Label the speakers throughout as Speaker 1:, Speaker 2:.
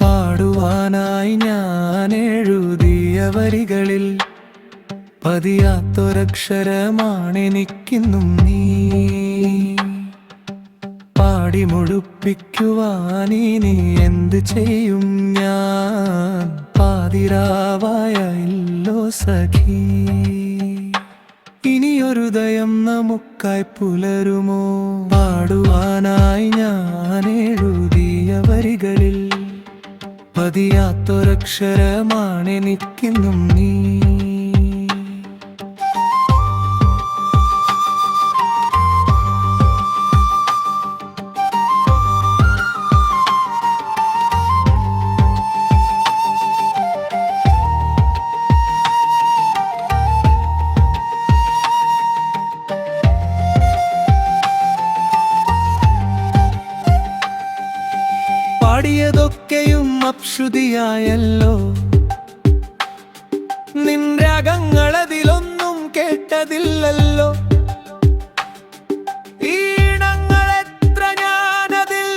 Speaker 1: പാടുവാനായി ഞാൻ എഴുതിയ വരികളിൽ പതിയാത്തൊരക്ഷരമാണെനിക്കിന്നും നീ. പാടി മുഴുപ്പിക്കുവാനിനി എന്ത് ചെയ്യും ഞാൻ? പാതിരാവായ ഇല്ലോ സഖി. ഇനിയൊരു ദയം നമുക്കായി പുലരുമോ? പാടുവാനായി ഞാൻ എഴുതിയ വരികളിൽ പതിയാത്തൊരക്ഷരമാണെനിക്കിന്നും നീ. പാടിയതൊക്കെയും അപ്ഷുതിയായല്ലോ നിൻ രാഗങ്ങളതിലൊന്നും കേട്ടതില്ലല്ലോ. ഈണങ്ങളെത്ര ഞാനതിൽ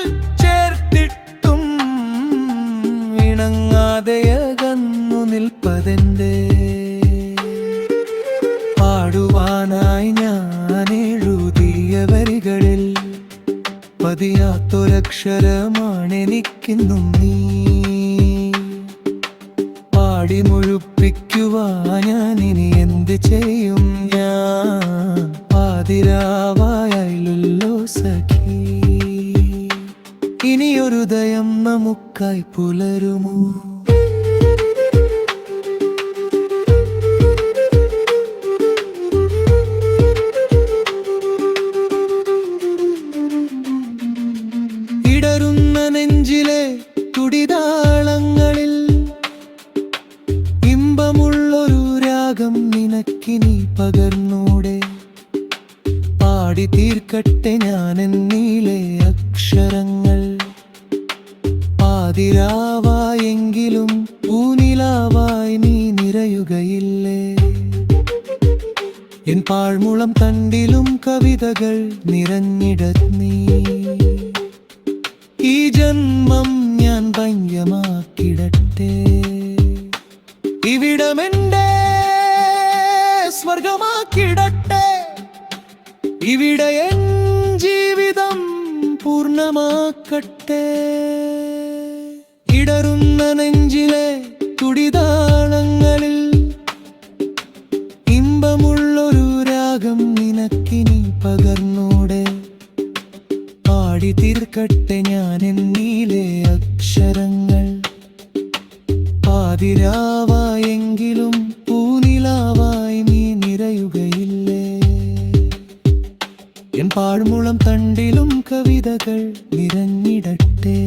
Speaker 1: ചേർത്തിട്ടും പാടുവാനായി ഞാൻ എഴുതിയ വരികളിൽ പതിയാത്തൊരക്ഷരമാണെനിക്കിന്നും നീ. പാടി മുഴുപ്പിക്കുവാൻ ഞാൻ ഇനി എന്ത് ചെയ്യും ഞാൻ? പാതിരാവായല്ലോ സഖി. ഇനിയൊരു ദയം നമുക്കായി പുലരുമോ? പാടി തീർക്കട്ടെ ഞാൻ എന്നീലെ അക്ഷരങ്ങൾ. പാതിരാവായെങ്കിലും പൂനിലാവായി നീ നിറയുകയില്ലേ എൻ പാഴ്മുളം തണ്ടിലും കവിതകൾ നിറഞ്ഞിടത് നീ. ഈ ജന്മം ഞാൻ ഭംഗ്യമാക്കിടട്ടെ. ഇവിടമെന്റെ സ്വർഗമാക്കിടട്ടെ. ഇവിടെ എൻ ജീവിതം പൂർണമാക്കട്ടെ. ഇടറുന്ന നെഞ്ചിലെ തുടിതാളങ്ങളിൽ ഇമ്പമുള്ളൊരു രാഗം നിനക്കിനി പകർന്നൂടെ. പാടി തീർക്കട്ടെ ഞാൻ എന്നീലെ അക്ഷരങ്ങൾ. പാതിരാവായെങ്കിലും എൻ പാഴ്മുളം തണ്ടിലും കവിതകൾ നിറഞ്ഞിടട്ടെ